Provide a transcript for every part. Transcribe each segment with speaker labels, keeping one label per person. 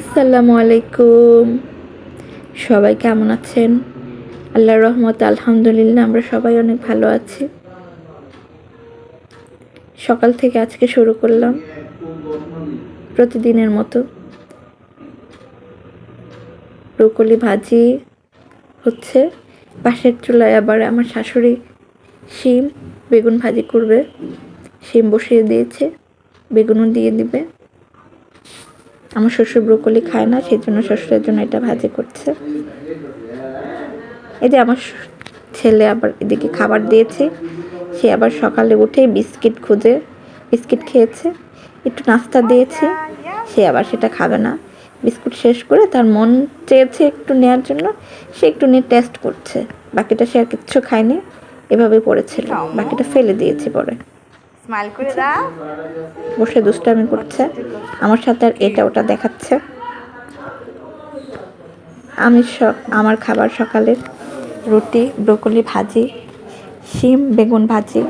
Speaker 1: আসসালামু আলাইকুম। সবাই কেমন আছেন? আল্লাহর রহমত আলহামদুলিল্লাহ, আমরা সবাই অনেক ভালো আছি। সকাল থেকে আজকে শুরু করলাম প্রতিদিনের মতো। ব্রোকলি ভাজি হচ্ছে। পাশের চুলায় আবার আমার শাশুড়ি শিম, বেগুন ভাজি করবে। শিম বসিয়ে দিয়েছে, বেগুনও দিয়ে দিবে। আমার শ্বশুর ব্রোকলি খায় না সেই জন্য শ্বশুরের জন্য এটা ভাজি করছে। এই যে আমার ছেলে আবার এদিকে খাবার দিয়েছে, সে আবার সকালে উঠে বিস্কিট খুঁজে, বিস্কিট খেয়েছে, একটু নাস্তা দিয়েছি, সে আবার সেটা খাবে না। বিস্কুট শেষ করে তার মন চেয়েছে একটু নেওয়ার জন্য, সে একটু নিয়ে টেস্ট করছে। বাকিটা সে আর কিচ্ছু খায়নি, এভাবে পড়েছিল, বাকিটা ফেলে দিয়েছে পরে।
Speaker 2: স্মাইল করে দাও
Speaker 1: বসে দুষ্টামি করছে। আমার সাথে আর এটা ওটা দেখাচ্ছে। আমি আমার খাবার সকালের রুটি, ব্রোকলি ভাজি, শিম, বেগুন ভাজি।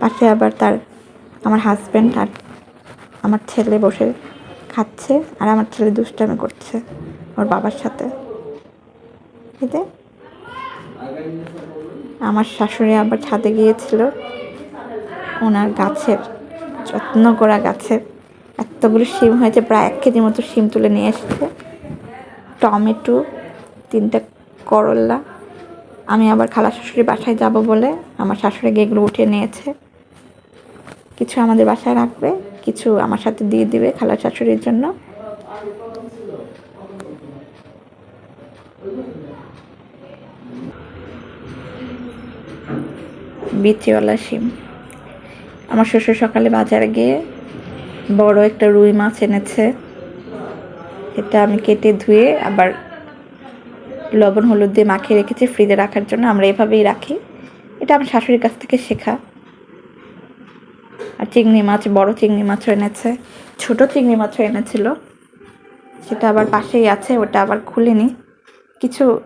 Speaker 1: পাশে আবার তার, আমার হাজব্যান্ড আর আমার ছেলে বসে খাচ্ছে আর আমার ছেলে দুষ্টামি করছে ওর বাবার সাথে। এতে আমার শাশুড়ি আবার ছাদে গিয়েছিল। ওনার গাছের, যত্ন করা গাছের। এতগুলো শিম হয়েছে, প্রায় এক কেজি মতো শিম তুলে নিয়ে এসেছে। টমেটো, তিনটা করল্লা আমি আবার খালা শাশুড়ি বাসায় যাব বলে আমার শাশুড়ি গিয়ে এগুলো উঠিয়ে নিয়েছে। কিছু আমাদের বাসায় রাখবে, কিছু আমার সাথে দিয়ে দিবে খালা শাশুড়ির জন্য। বিচিওয়ালা শিম। আমার শ্বশুর সকালে বাজারে গিয়ে বড় একটা রুই মাছ এনেছে। এটা আমি কেটে ধুয়ে আবার লবণ, হলুদ দিয়ে মাখিয়ে রেখেছি ফ্রিজে রাখার জন্য। আমরা এভাবেই রাখি। এটা আমার শাশুড়ির কাছ থেকে শেখা। আর চিংড়ি মাছ, বড় চিংড়ি মাছও এনেছে। ছোট চিংড়ি মাছও এনেছিল। সেটা আবার পাশেই আছে, ওটা আবার খুলিনি। কিছু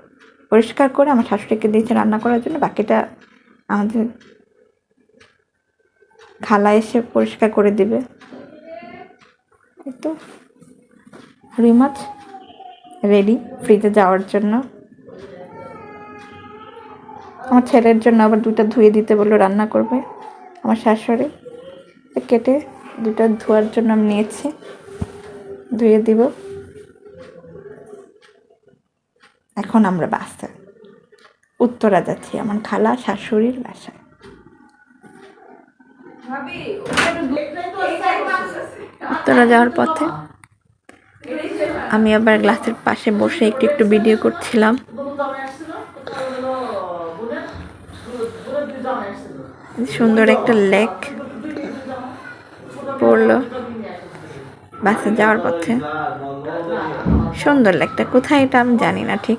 Speaker 1: পরিষ্কার করে আমার শাশুড়িকে দিয়েছে রান্না করার জন্য। বাকিটা আমাদের খালা এসে পরিষ্কার করে দেবে। তো। রুই মাছ রেডি ফ্রিজে যাওয়ার জন্য। আমার ছেলের জন্য আবার দুটো ধুয়ে দিতে বলল রান্না করবে। আমার শাশুড়ি কেটে দুটো ধোয়ার জন্য আমি নিয়েছি। ধুয়ে দিব। এখন আমরা বাসে। উত্তরা যাচ্ছি আমার খালা শাশুড়ির বাসায়। উত্তরা যাওয়ার পথে আমি আবার গ্লাসের পাশে বসে একটু একটু ভিডিও করছিলাম। সুন্দর একটা লেক পড়ল। বাসে যাওয়ার পথে। সুন্দর লেকটা কোথায় এটা আমি জানি না ঠিক।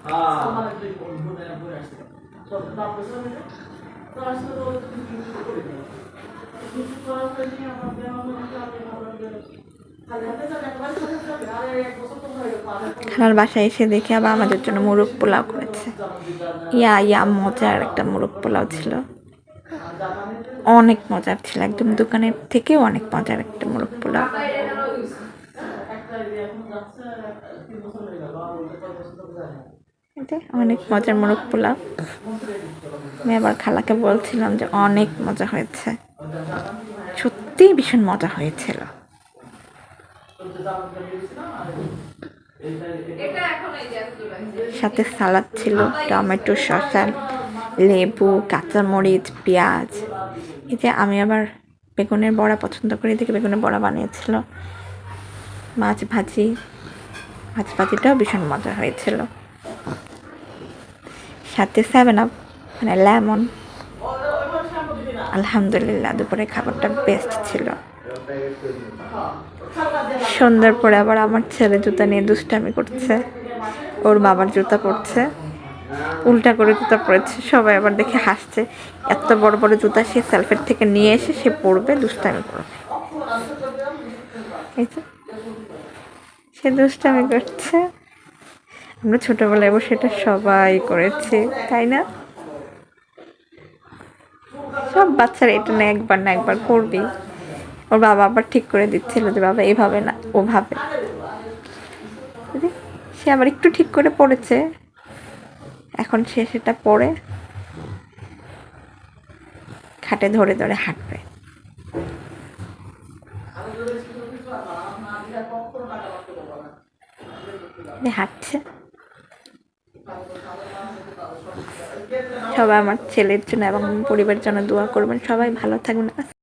Speaker 1: খালার বাসায় এসে দেখে আবার আমাদের জন্য মুরগ পোলাও করেছে। ইয়া ইয়া, মজার একটা মুরগ পোলাও ছিল। অনেক মজার ছিল। একদম দোকানের থেকেও অনেক মজার একটা মুরগ পোলাও। অনেক মজার মোরগ পোলাও আমি আবার খালাকে বলছিলাম যে অনেক মজা হয়েছে। সত্যিই ভীষণ মজা হয়েছিল। সাথে সালাদ ছিল, টমেটো শসা লেবু, কাঁচামরিচ, পেঁয়াজ। যে আমি আবার বেগুনের বড়া পছন্দ করি দেখে বেগুনের বড়া বানিয়েছিল। মাছ ভাজি মাছ ভাজিটাও ভীষণ মজা হয়েছিল। সাথে সেভেন আপ মানে লেমন। আলহামদুলিল্লাহ দুপুরে খাবারটা বেস্ট ছিল। সন্ধ্যার পরে আবার আমার ছেলে জুতা নিয়ে দুষ্টামি করছে। ওর বাবার জুতা পরছে। উল্টা করে জুতা পরেছে। সবাই আবার দেখে হাসছে, এত বড় বড় জুতা সে সেলফের থেকে নিয়ে এসে সে পরবে, দুষ্টামি করবে। এই যে। সে দুষ্টামি করছে। আমরা ছোটবেলায় বসে এটা সবাই করেছি, তাই না? সব বাচ্চারা এটা না একবার না একবার করবে। ওর বাবা আবার ঠিক করে দিচ্ছিল যে, বাবা, এভাবে না, ওভাবে? সে আবার একটু ঠিক করে পড়েছে, এখন সে সেটা পড়ে, খাটে ধরে ধরে হাঁটবে। হাঁটছে সবাই আমার ছেলের জন্য এবং পরিবারের জন্য দোয়া করবেন। সবাই ভালো থাকবেন।